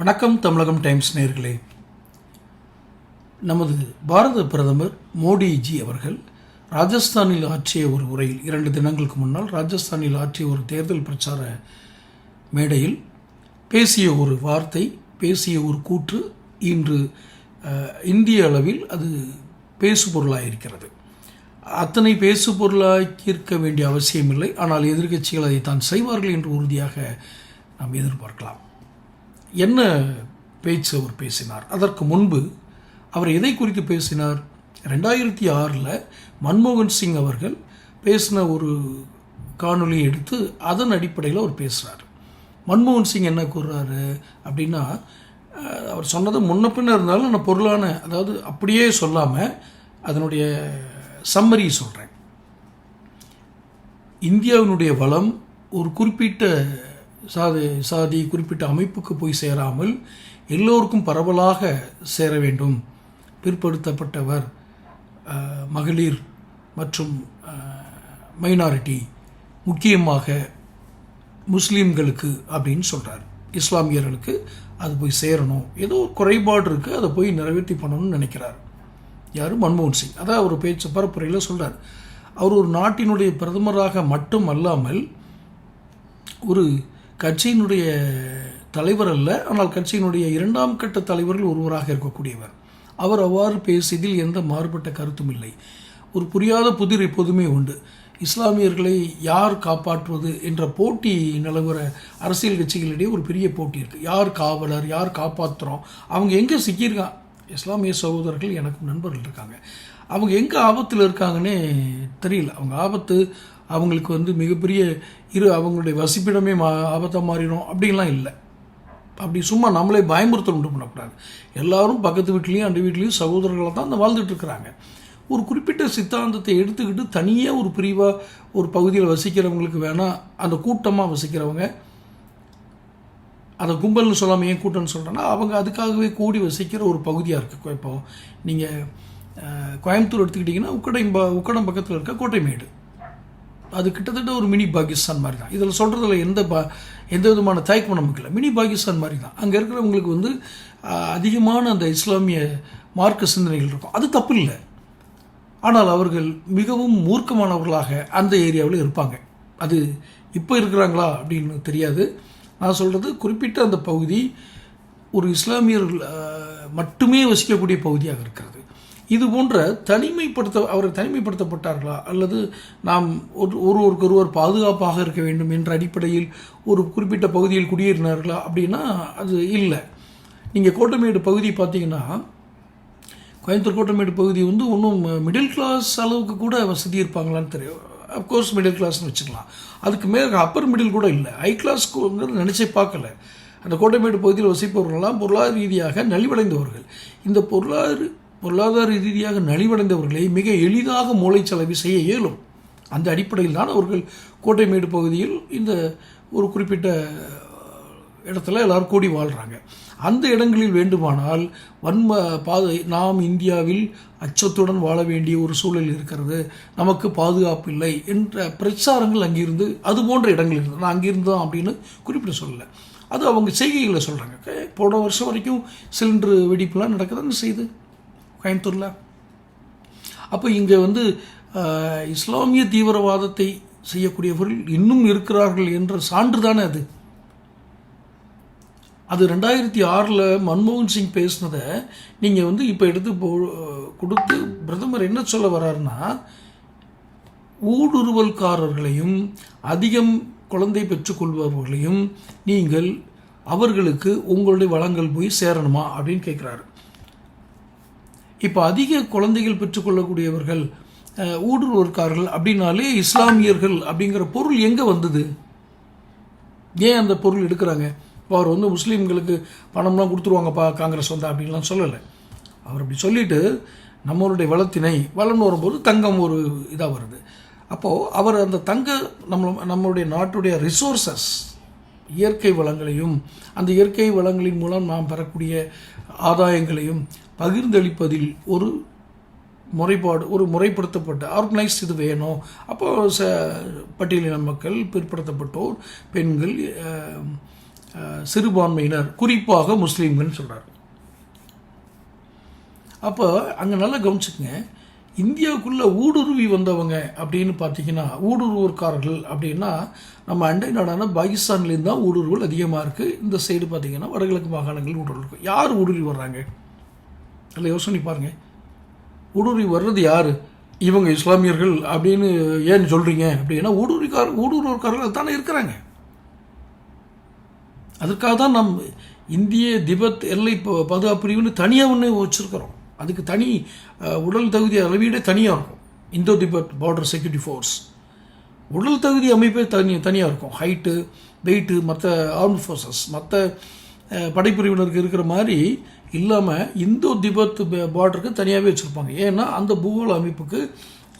வணக்கம் தமிழகம் டைம்ஸ் நேர்களே. நமது பாரத பிரதமர் மோடிஜி அவர்கள் ராஜஸ்தானில் ஆற்றிய ஒரு உரையில் இரண்டு தினங்களுக்கு முன்னால் ராஜஸ்தானில் ஆற்றிய ஒரு தேர்தல் பிரச்சார மேடையில் பேசிய ஒரு வார்த்தை பேசிய ஒரு கூற்று இன்று இந்திய அளவில் அது பேசுபொருளாக இருக்கிறது அத்தனை பேசுபொருளாக்கியிருக்க வேண்டிய அவசியமில்லை ஆனால் எதிர்க்கட்சிகள் அதை தான் செய்வார்கள் என்று உறுதியாக நாம் எதிர்பார்க்கலாம். என்ன பேச்சு அவர் பேசினார்? அதற்கு முன்பு அவர் எதை குறித்து பேசினார்? ரெண்டாயிரத்தி ஆறில் மன்மோகன் சிங் அவர்கள் பேசின ஒரு காணொலி எடுத்து அதன் அடிப்படையில் அவர் பேசுகிறார் மன்மோகன் சிங் என்ன கூறுறாரு அப்படின்னா அவர் சொன்னது முன்ன பின்ன இருந்தாலும் நான் பொருளான அதாவது அப்படியே சொல்லாமல் அதனுடைய சம்மரி சொல்கிறேன் இந்தியாவினுடைய வளம் ஒரு குறிப்பிட்ட சாதி சாதி குறிப்பிட்ட அமைப்புக்கு போய் சேராமல் எல்லோருக்கும் பரவலாக சேர வேண்டும். பிற்படுத்தப்பட்டவர் மகளிர் மற்றும் மைனாரிட்டி முக்கியமாக முஸ்லீம்களுக்கு அப்படின்னு சொல்கிறார் இஸ்லாமியர்களுக்கு அது போய் சேரணும். ஏதோ ஒரு குறைபாடு இருக்குது அதை போய் நிறைவேற்றி பண்ணணும்னு நினைக்கிறார். யார்? மன்மோகன் சிங். அதான் அவர் பேச்சு பரப்புரையில் சொல்கிறார் அவர் ஒரு நாட்டினுடைய பிரதமராக மட்டும் அல்லாமல் ஒரு கட்சியினுடைய தலைவர் அல்ல ஆனால் கட்சியினுடைய இரண்டாம் கட்ட தலைவர்கள் ஒருவராக இருக்கக்கூடியவர். அவர் அவ்வாறு பேசியதில் எந்த மாறுபட்ட கருத்தும் இல்லை. ஒரு புரியாத புதிர் எப்போதுமே உண்டு. இஸ்லாமியர்களை யார் காப்பாற்றுவது என்ற போட்டி நிலவர அரசியல் கட்சிகளிடையே ஒரு பெரிய போட்டி இருக்குது யார் காவலர் யார் காப்பாற்றுறோம் அவங்க எங்கே சிக்கியிருக்கான் இஸ்லாமிய சகோதரர்கள் எனக்கும் நண்பர்கள் இருக்காங்க. அவங்க எங்கே ஆபத்தில் இருக்காங்கன்னே தெரியல. அவங்க ஆபத்து அவங்களுக்கு வந்து மிகப்பெரிய இரு அவங்களுடைய வசிப்பிடமே மா ஆபத்தாக மாறிடும் அப்படின்லாம் இல்லை. அப்படி சும்மா நம்மளே பயமுறுத்தல் உண்டு பண்ணக்கூடாது. எல்லாரும் பக்கத்து வீட்லேயும் அந்த வீட்லேயும் சகோதரர்களாக தான் அந்த வாழ்ந்துட்டு இருக்கிறாங்க. ஒரு குறிப்பிட்ட சித்தாந்தத்தை எடுத்துக்கிட்டு தனியாக ஒரு பிரிவாக ஒரு பகுதியில் வசிக்கிறவங்களுக்கு வேணால் அந்த கூட்டமாக வசிக்கிறவங்க அதை கும்பல்னு சொல்லாமல் ஏன் கூட்டம்னு சொல்கிறேன்னா அவங்க அதுக்காகவே கூடி வசிக்கிற ஒரு பகுதியாக இருக்குது இப்போ நீங்கள் கோயம்புத்தூர் எடுத்துக்கிட்டிங்கன்னா உக்கடம் ப- உக்கடம் பக்கத்தில் இருக்க கோட்டைமேடு அது கிட்டத்தட்ட ஒரு மினி பாகிஸ்தான் மாதிரி தான் இதில் சொல்கிறதுல எந்த பா எந்த விதமான தயக்கமும் நமக்கு இல்லை. மினி பாகிஸ்தான் மாதிரி தான் அங்கே இருக்கிறவங்களுக்கு வந்து அதிகமான அந்த இஸ்லாமிய மார்க்க சிந்தனைகள் இருக்கும். அது தப்பு இல்லை. ஆனால் அவர்கள் மிகவும் மூர்க்கமானவர்களாக அந்த ஏரியாவில் இருப்பாங்க. அது இப்போ இருக்கிறாங்களா அப்படின்னு தெரியாது. நான் சொல்கிறது குறிப்பிட்ட அந்த பகுதி ஒரு இஸ்லாமியர்கள் மட்டுமே வசிக்கக்கூடிய பகுதியாக இருக்கிறது. இது போன்ற தனிமைப்படுத்த அவர் தனிமைப்படுத்தப்பட்டார்களா? அல்லது நாம் ஒரு ஒருவருக்கு ஒருவர் பாதுகாப்பாக இருக்க வேண்டும் என்ற அடிப்படையில் ஒரு குறிப்பிட்ட பகுதியில் குடியேறினார்களா? அப்படின்னா அது இல்லை. நீங்கள் கோட்டமேடு பகுதி பார்த்தீங்கன்னா கோயம்புத்தூர் கோட்டமேடு பகுதி வந்து ஒன்றும் மிடில் கிளாஸ் அளவுக்கு கூட வசதி இருப்பாங்களான்னு தெரியும். அப்கோர்ஸ் மிடில் கிளாஸ்னு வச்சுக்கலாம். அதுக்கு மேலே அப்பர் மிடில் கூட இல்லை. ஹை கிளாஸ்ங்கிறது நினச்சே பார்க்கல. அந்த கோட்டமேடு பகுதியில் வசிப்பவர்கள்லாம் பொருளாதார ரீதியாக நலிவடைந்தவர்கள். இந்த பொருளாதார பொருளாதார ரீதியாக நலிவடைந்தவர்களை மிக எளிதாக மூளைச்சலவை செய்ய இயலும். அந்த அடிப்படையில் தான் அவர்கள் கோட்டைமேடு பகுதியில் இந்த ஒரு குறிப்பிட்ட இடத்துல எல்லாரும் கூடி வாழ்கிறாங்க அந்த இடங்களில் வேண்டுமானால் வன்ம பாதை நாம் இந்தியாவில் அச்சத்துடன் வாழ வேண்டிய ஒரு சூழல் இருக்கிறது. நமக்கு பாதுகாப்பு இல்லை என்ற பிரச்சாரங்கள் அங்கிருந்து அது போன்ற இடங்கள் இருந்தது நான் அங்கிருந்தோம் அப்படின்னு குறிப்பிட சொல்லலை. அது அவங்க செய்கைகளை சொல்கிறாங்க போன வருஷம் வரைக்கும் சிலிண்டர் வெடிப்புலாம் நடக்குதுன்னு செய்யுது கோயம்புத்தூரில். அப்போ இங்கே வந்து இஸ்லாமிய தீவிரவாதத்தை செய்யக்கூடியவர்கள் இன்னும் இருக்கிறார்கள் என்ற சான்று தானே அது. அது ரெண்டாயிரத்தி ஆறில் மன்மோகன் சிங் பேசினதை நீங்கள் வந்து இப்போ எடுத்து போ கொடுத்து பிரதமர் என்ன சொல்ல வர்றாருன்னா ஊடுருவல்காரர்களையும் அதிகம் குழந்தை பெற்றுக்கொள்பவர்களையும் நீங்கள் அவர்களுக்கு உங்களுடைய வளங்கள் போய் சேரணுமா அப்படின்னு கேட்குறாரு இப்போ அதிக குழந்தைகள் பெற்றுக்கொள்ளக்கூடியவர்கள் அஹ், அப்படின்னாலே இஸ்லாமியர்கள் அப்படிங்கிற பொருள் எங்கே வந்தது? ஏன் அந்த பொருள் எடுக்கிறாங்க? இப்போ அவர் வந்து முஸ்லீம்களுக்கு பணம்லாம் கொடுத்துருவாங்கப்பா காங்கிரஸ் வந்தா அப்படின்லாம் சொல்லலை. அவர் அப்படி சொல்லிட்டு நம்மளுடைய வளத்தினை வளம்னு வரும்போது தங்கம் ஒரு இதாக வருது. அப்போது அவர் அந்த தங்க நம்ம நம்மளுடைய நாட்டுடைய ரிசோர்சஸ் இயற்கை வளங்களையும் அந்த இயற்கை வளங்களின் மூலம் நாம் பெறக்கூடிய ஆதாயங்களையும் பகிர்ந்தளிப்பதில் ஒரு முறைப்பாடு ஒரு முறைப்படுத்தப்பட்ட ஆர்கனைஸ் இது வேணும். அப்போ ச பட்டியலின மக்கள் பிற்படுத்தப்பட்டோர் பெண்கள் சிறுபான்மையினர் குறிப்பாக முஸ்லீம்கள்னு சொல்கிறார் அப்போ அங்கே நல்லா கவனிச்சுக்கங்க. இந்தியாவுக்குள்ளே ஊடுருவி வந்தவங்க அப்படின்னு பார்த்தீங்கன்னா ஊடுருவற்காரர்கள் அப்படின்னா நம்ம அண்டை நாடான பாகிஸ்தான்லேருந்து தான் ஊடுருவல் அதிகமாக இருக்குது இந்த சைடு பார்த்தீங்கன்னா வடகிழக்கு மாகாணங்கள் ஊடுருவல் இருக்கும் யார் ஊடுருவி வர்றாங்க? அதில் யோசனை பாருங்கள் பாருங்க. ஊடுருவி வர்றது யார்? இவங்க இஸ்லாமியர்கள் அப்படின்னு ஏன் சொல்கிறீங்க அப்படின்னா ஊடுருவிக்கார ஊடுருவற்காரர்கள் தானே இருக்கிறாங்க. அதற்காக தான் நம் இந்திய திபெத் எல்லை பாதுகாப்பு பிரிவுன்னு தனியாக ஒன்று வச்சுருக்கிறோம். அதுக்கு தனி உடல் தகுதி அளவீடே தனியாக இருக்கும் Indo Tibet border security force உடல் தகுதி அமைப்பே தனி தனியாக இருக்கும். ஹைட்டு வெயிட்டு மற்ற ஆர்ம் ஃபோர்ஸஸ் மற்ற படைப்பிரிவினருக்கு இருக்கிற மாதிரி இல்லாமல் இந்தோ திபெத் பார்டருக்கு தனியாகவே வச்சுருப்பாங்க. ஏன்னா அந்த பூகோள அமைப்புக்கு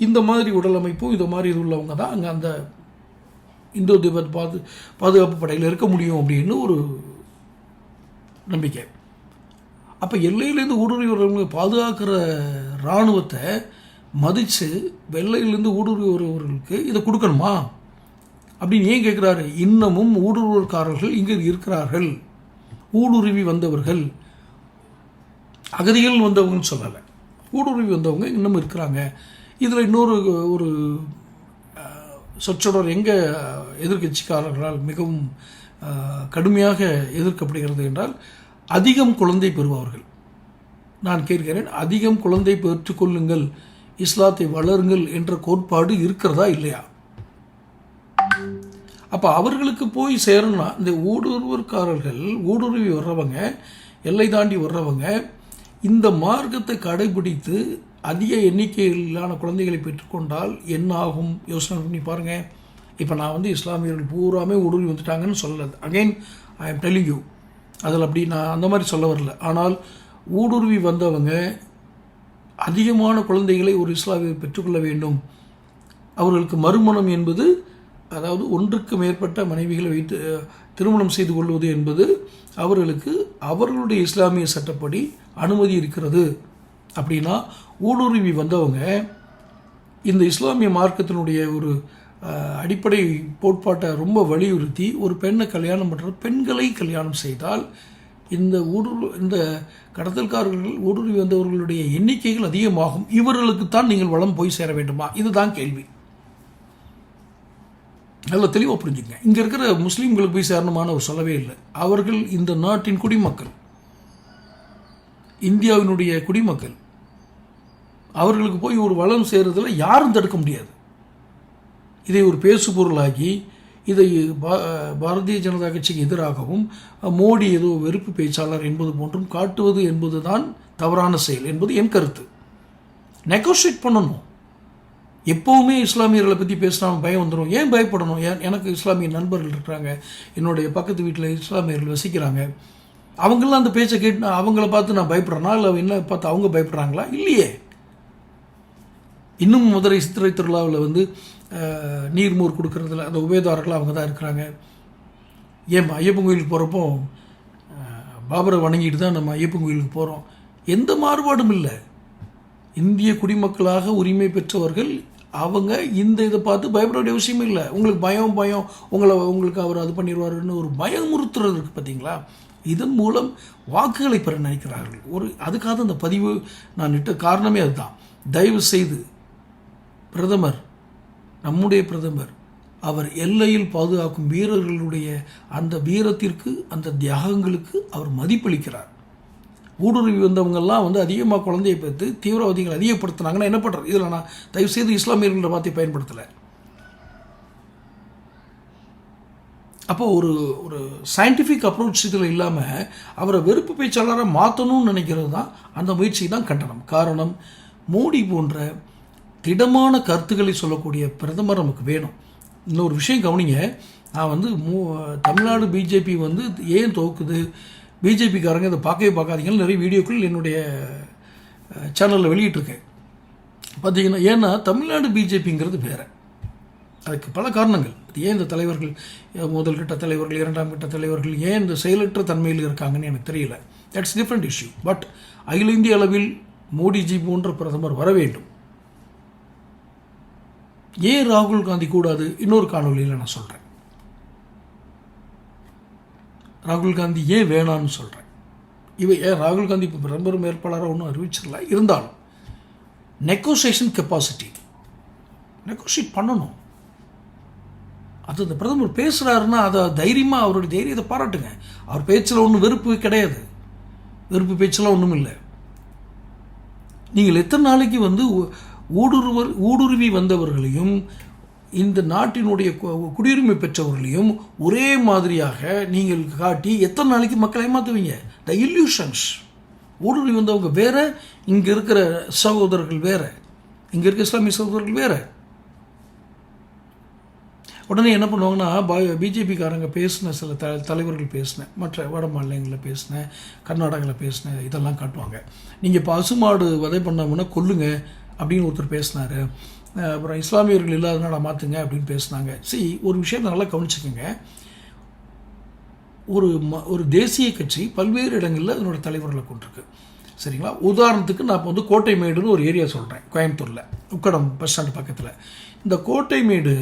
இந்த மாதிரி உடல் அமைப்பும் இந்த மாதிரி இது உள்ளவங்க தான் அங்கே அந்த இந்தோ திபெத் பாது பாதுகாப்பு படையில் இருக்க முடியும் அப்படின்னு ஒரு நம்பிக்கை. அப்போ எல்லையிலேருந்து ஊடுருவி வர்றவங்க பாதுகாக்கிற இராணுவத்தை மதித்து வெள்ளையிலேருந்து ஊடுருவி வருபவர்களுக்கு இதை கொடுக்கணுமா? அப்படின்னு ஏன் கேட்குறாரு? இன்னமும் ஊடுருவற்காரர்கள் இங்கே இருக்கிறார்கள். ஊடுருவி வந்தவர்கள் அகதிகள் வந்தவங்கன்னு சொல்லலை. ஊடுருவி வந்தவங்க இன்னும் இருக்கிறாங்க. இதில் இன்னொரு ஒரு அஹ், சொற்றொடர் எங்கே எதிர்க்கட்சிக்காரர்களால் மிகவும் அஹ், கடுமையாக எதிர்க்கப்படுகிறது என்றால் அதிகம் குழந்தை பெறுபவர்கள் நான் கேட்கிறேன் அதிகம் குழந்தை பெற்றுக்கொள்ளுங்கள் இஸ்லாத்தை வளருங்கள் என்ற கோட்பாடு இருக்கிறதா இல்லையா? அப்போ அவர்களுக்கு போய் சேரணும்னா இந்த ஊடுருவற்காரர்கள் ஊடுருவி வர்றவங்க எல்லை தாண்டி வர்றவங்க இந்த மார்க்கத்தை கடைபிடித்து அதிக எண்ணிக்கையிலான குழந்தைகளை பெற்றுக்கொண்டால் என்ன ஆகும்? யோசனை பண்ணி பாருங்கள் இப்போ நான் வந்து இஸ்லாமியர்கள் பூராமே ஊடுருவி வந்துட்டாங்கன்னு சொல்லலை. Again I am telling you அதில் அப்படி நான் அந்த மாதிரி சொல்ல வரல. ஆனால் ஊடுருவி வந்தவங்க அதிகமான குழந்தைகளை ஒரு இஸ்லாமியர் பெற்றுக்கொள்ள வேண்டும். அவர்களுக்கு மறுமணம் என்பது அதாவது ஒன்றுக்கு மேற்பட்ட மனைவிகளை வைத்து திருமணம் செய்து கொள்வது என்பது அவர்களுக்கு அவர்களுடைய இஸ்லாமிய சட்டப்படி அனுமதி இருக்கிறது. அப்படின்னா ஊடுருவி வந்தவங்க இந்த இஸ்லாமிய மார்க்கத்தினுடைய ஒரு அடிப்படை கோட்பாட்டை ரொம்ப வலியுறுத்தி ஒரு பெண்ணை கல்யாணம் பண்ணுற பெண்களை கல்யாணம் செய்தால் இந்த ஊடுரு இந்த கடத்தல்காரர்கள் ஊடுருவி வந்தவர்களுடைய எண்ணிக்கைகள் அதிகமாகும். இவர்களுக்குத்தான் நீங்கள் வளம் போய் சேர வேண்டுமா? இதுதான் கேள்வி. நல்ல தெளிவாக புரிஞ்சுங்க. இங்கே இருக்கிற முஸ்லீம்களுக்கு போய் சேரணுமான ஒரு சொல்லவே இல்லை. அவர்கள் இந்த நாட்டின் குடிமக்கள். இந்தியாவினுடைய குடிமக்கள். அவர்களுக்கு போய் ஒரு வளம் சேர்றதில் யாரும் தடுக்க முடியாது. இதை ஒரு பேசுபொருளாக்கி இதை பா- பாரதிய ஜனதா கட்சிக்கு எதிராகவும் மோடி ஏதோ வெறுப்பு பேச்சாளர் என்பது போன்றும் காட்டுவது என்பதுதான் தவறான செயல் என்பது என் கருத்து. நெகோஷியேட் பண்ணணும். எப்போவுமே இஸ்லாமியர்களை பற்றி பேசினா பயம் வந்துடும் ஏன் பயப்படணும்? ஏன் எனக்கு இஸ்லாமிய நண்பர்கள் இருக்கிறாங்க. என்னுடைய பக்கத்து வீட்டில் இஸ்லாமியர்கள் வசிக்கிறாங்க. அவங்களாம் அந்த பேச்சை கேட்டு நான் அவங்கள பார்த்து நான் பயப்படுறேனா? இல்லை என்ன பார்த்து அவங்க பயப்படுறாங்களா? இல்லையே. இன்னும் மதுரை சித்திரை திருவிழாவில் வந்து நீர்மோர் கொடுக்கறதுல அந்த உபயதாரர்கள் அவங்க தான் இருக்கிறாங்க. ஏன் ஐயப்பன் கோயிலுக்கு போகிறப்போ பாபரை வணங்கிட்டு தான் நம்ம ஐயப்பன் கோயிலுக்கு போகிறோம் எந்த மாறுபாடும் இல்லை. இந்திய குடிமக்களாக உரிமை பெற்றவர்கள் அவங்க இந்த இதை பார்த்து பயப்பட வேண்டிய அவசியமே இல்லை. உங்களுக்கு பயம் பயம் உங்களை உங்களுக்கு அவர் அது பண்ணிடுவாருன்னு ஒரு பயமுறுத்துறது இருக்குது பார்த்தீங்களா இதன் மூலம் வாக்குகளை பெற நினைக்கிறார்கள். ஒரு அதுக்காக அந்த பதிவு நான் இட்ட காரணமே அதுதான். தயவு செய்து பிரதமர் நம்முடைய பிரதமர் அவர் எல்லையில் பாதுகாக்கும் வீரர்களுடைய அந்த வீரத்திற்கு அந்த தியாகங்களுக்கு அவர் மதிப்பளிக்கிறார். ஊடுருவி வந்தவங்கெல்லாம் வந்து அதிகமாக குழந்தையை பார்த்து தீவிரவாதிகள் அதிகப்படுத்தினாங்கன்னா என்ன பண்ணுறது இதில் நான் தயவுசெய்து இஸ்லாமியர்கள வார்த்தை பயன்படுத்தலை. அப்போ ஒரு ஒரு சயின்டிஃபிக் அப்ரோச் இதில் இல்லாமல் அவரை வெறுப்பு பேச்சாளராக மாற்றணும்னு நினைக்கிறது தான் அந்த முயற்சி தான் கண்டனம். காரணம் மோடி போன்ற திடமான கருத்துக்களை சொல்லக்கூடிய பிரதமர் நமக்கு வேணும். இன்னொரு விஷயம் கவனிங்க. நான் வந்து மூ தமிழ்நாடு பிஜேபி வந்து ஏன் தோக்குது? பிஜேபிக்காரங்க இதை பார்க்கவே பார்க்காதீங்கன்னு நிறைய வீடியோக்கள் என்னுடைய சேனலில் வெளியிட்டிருக்கேன். பார்த்தீங்கன்னா ஏன்னா தமிழ்நாடு பிஜேபிங்கிறது வேறு. அதுக்கு பல காரணங்கள். ஏன் இந்த தலைவர்கள் முதல் கட்ட தலைவர்கள் இரண்டாம் கட்ட தலைவர்கள் ஏன் இந்த செயலற்ற தன்மையில் இருக்காங்கன்னு எனக்கு தெரியல. தட்ஸ் டிஃப்ரெண்ட் இஷ்யூ பட் அகில இந்திய அளவில் மோடிஜி போன்ற பிரதமர் வர வேண்டும். ஏன் ராகுல் காந்தி கூடாது? இன்னொரு காணொலியில் நான் சொல்கிறேன் ராகுல் காந்தி ஏன் வேணான்னு சொல்கிறேன் இவை ஏன் ராகுல் காந்தி இப்போ பிரதமர் வேட்பாளராக ஒன்றும் அறிவிச்சிடல இருந்தாலும் நெகோசியேஷன் கெப்பாசிட்டி நெகோஷியேட் பண்ணணும். அது இந்த பிரதமர் பேசுகிறாருன்னா அதை தைரியமாக அவருடைய தைரியத்தை பாராட்டுங்க. அவர் பேச்சில் ஒன்றும் வெறுப்பு கிடையாது. வெறுப்பு பேச்செல்லாம் ஒன்றும் இல்லை நீங்கள் எத்தனை நாளைக்கு வந்து ஊடுருவர் ஊடுருவி வந்தவர்களையும் இந்த நாட்டினுடைய கு- குடியுரிமை பெற்றவர்களையும் ஒரே மாதிரியாக நீங்கள் காட்டி எத்தனை நாளைக்கு மக்களை ஏமாற்றுவீங்க த இல்யூஷன்ஸ் ஊடுருவி வந்தவங்க வேறு இங்கே இருக்கிற சகோதரர்கள் வேற இங்கே இருக்கிற இஸ்லாமிய சகோதரர்கள் வேறு. உடனே என்ன பண்ணுவாங்கன்னா பிஜேபிக்காரங்க பேசின சில த தலைவர்கள் பேசினேன் மற்ற வட மாநிலங்களில் பேசின கர்நாடகாவில் பேசின இதெல்லாம் காட்டுவாங்க. நீங்கள் பசுமாடு வதை பண்ணோம்னா கொல்லுங்கள் அப்படின்னு ஒருத்தர் பேசினார். அப்புறம் இஸ்லாமியர்கள் இல்லாதனால மாற்றுங்க அப்படின்னு பேசினாங்க. சரி ஒரு விஷயத்தை நல்லா கவனிச்சுக்கோங்க. ஒரு ம ஒரு தேசிய கட்சி பல்வேறு இடங்களில் அதனோட தலைவர்களை கொண்டிருக்கு. சரிங்களா? உதாரணத்துக்கு நான் இப்போ வந்து கோட்டைமேடுன்னு ஒரு ஏரியா சொல்கிறேன் கோயம்புத்தூரில் உக்கடம் பஸ் ஸ்டாண்டு பக்கத்தில். இந்த கோட்டைமேடு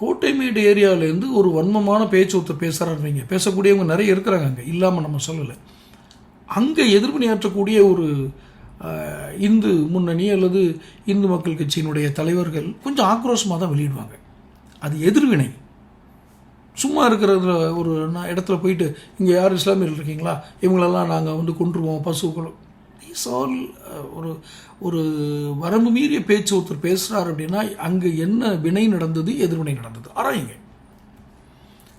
கோட்டைமேடு ஏரியாவிலேருந்து ஒரு வன்மமான பேச்சு ஒருத்தர் பேசுகிறாருவீங்க பேசக்கூடியவங்க நிறைய இருக்கிறாங்க அங்கே இல்லாமல் நம்ம சொல்லலை. அங்கே எதிர்வினையாற்றக்கூடிய ஒரு இந்து முன்னணி அல்லது இந்து மக்கள் கட்சியினுடைய தலைவர்கள் கொஞ்சம் ஆக்ரோஷமாக தான் வெளியிடுவாங்க. அது எதிர்வினை. சும்மா இருக்கிறதுல ஒரு இடத்துல போயிட்டு இங்கே யார் இஸ்லாமியர்கள் இருக்கீங்களா? இவங்களெல்லாம் நாங்கள் வந்து கொன்றுவோம் பசுக்கள் These ஒரு ஒரு வரம்பு மீறிய பேச்சு ஒருத்தர் பேசுகிறார் அப்படின்னா அங்கே என்ன வினை நடந்தது எதிர்வினை நடந்தது? ஆராயுங்க.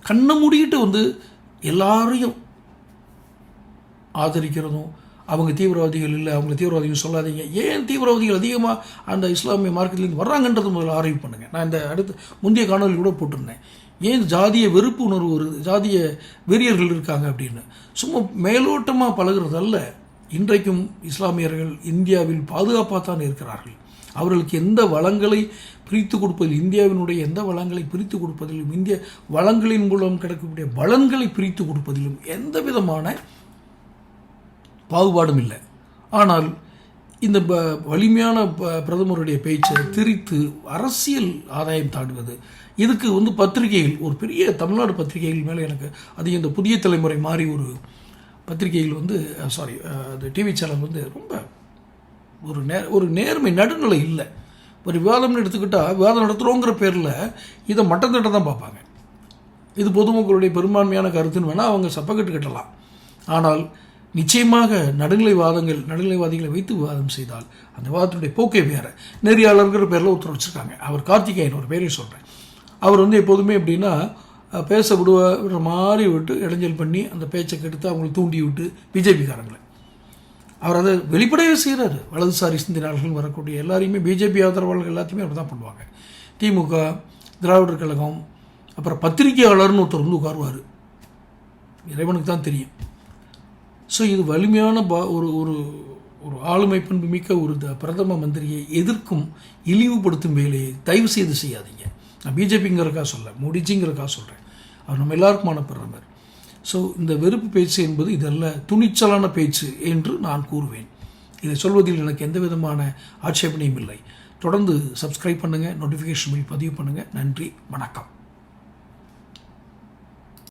கண்ணை மூடிக்கிட்டு வந்து எல்லாரையும் ஆதரிக்கிறதும் அவங்க தீவிரவாதிகள் இல்லை அவங்க தீவிரவாதிகள் சொல்லாதீங்க. ஏன் தீவிரவாதிகள் அதிகமாக அந்த இஸ்லாமிய மார்க்கெட்லேருந்து வர்றாங்கன்றது முதல்ல ஆய்வு பண்ணுங்கள் நான் இந்த அடுத்து முந்தைய காணொலி கூட போட்டிருந்தேன். ஏன் ஜாதிய வெறுப்பு உணர்வு வருது ஜாதிய வெறியர்கள் இருக்காங்க அப்படின்னு. சும்மா மேலோட்டமாக பழகுறதல்ல. இன்றைக்கும் இஸ்லாமியர்கள் இந்தியாவில் பாதுகாப்பாக தான் இருக்கிறார்கள். அவர்களுக்கு எந்த வளங்களை பிரித்து கொடுப்பதில் இந்தியாவினுடைய எந்த வளங்களை பிரித்து கொடுப்பதிலும் இந்திய வளங்களின் மூலம் கிடைக்கக்கூடிய பலன்களை பிரித்து கொடுப்பதிலும் எந்த விதமான பாகுபாடும் இல்லை. ஆனால் இந்த ப வலிமையான ப- பிரதமருடைய பேச்சை திரித்து அரசியல் ஆதாயம் தாண்டுவது இதுக்கு வந்து பத்திரிகைகள் ஒரு பெரிய தமிழ்நாடு பத்திரிகைகள் மேலே எனக்கு அது இந்த புதிய தலைமுறை மாதிரி ஒரு பத்திரிகைகள் வந்து சாரி அது டிவி சேனல் வந்து ரொம்ப ஒரு நே ஒரு நேர்மை நடுநிலை இல்லை. ஒரு விவாதம்னு எடுத்துக்கிட்டால் விவாதம் நடத்துகிறோங்கிற பேரில் இதை மட்டம் தட்ட தான் பார்ப்பாங்க. இது பொதுமக்களுடைய பெரும்பான்மையான கருத்துன்னு வேணால் அவங்க சப்பக்கட்டு கட்டலாம். ஆனால் நிச்சயமாக நடுநிலைவாதங்கள் நடுநிலைவாதிகளை வைத்து விவாதம் செய்தால் அந்த விவாதத்தினுடைய போக்கே வேறு. நெறியாளர்கிற பேரில் ஒருத்தர் வச்சுருக்காங்க. அவர் கார்த்திகேயன் ஒரு பேரை சொல்கிறேன் அவர் வந்து எப்போதுமே எப்படின்னா பேச விடுவ மாதிரி விட்டு இடைஞ்சல் பண்ணி அந்த பேச்சை கெடுத்து அவங்களை தூண்டி விட்டு பிஜேபிக்காரங்களை அவர் அதை வெளிப்படையாக செய்கிறாரு வலதுசாரி சிந்தினார்கள் வரக்கூடிய எல்லாரையுமே பிஜேபி ஆதரவாளர்கள் எல்லாத்தையுமே அப்படி தான் பண்ணுவாங்க. திமுக திராவிடர் கழகம் அப்புறம் பத்திரிகையாளர்னு ஒருத்தர் வந்து உட்காருவார். இறைவனுக்கு தான் தெரியும். ஸோ இது வலிமையான பா ஒரு ஒரு ஒரு ஆளுமை பண்பு மிக்க ஒரு த- பிரதம மந்திரியை எதிர்க்கும் இழிவுபடுத்தும் வேலையை தயவு செய்து செய்யாதீங்க. நான் பிஜேபிங்கிறக்கா சொல்ல மோடிஜிங்கிறக்கா சொல்கிறேன் அவர் நம்ம எல்லாருக்குமான பிரதமர் ஸோ இந்த வெறுப்பு பேச்சு என்பது இதல்ல துணிச்சலான பேச்சு என்று நான் கூறுவேன். இதை சொல்வதில் எனக்கு எந்த விதமான ஆட்சேபனையும் இல்லை. தொடர்ந்து சப்ஸ்கிரைப் பண்ணுங்கள் நோட்டிஃபிகேஷன் பதிவு பண்ணுங்கள் நன்றி வணக்கம்.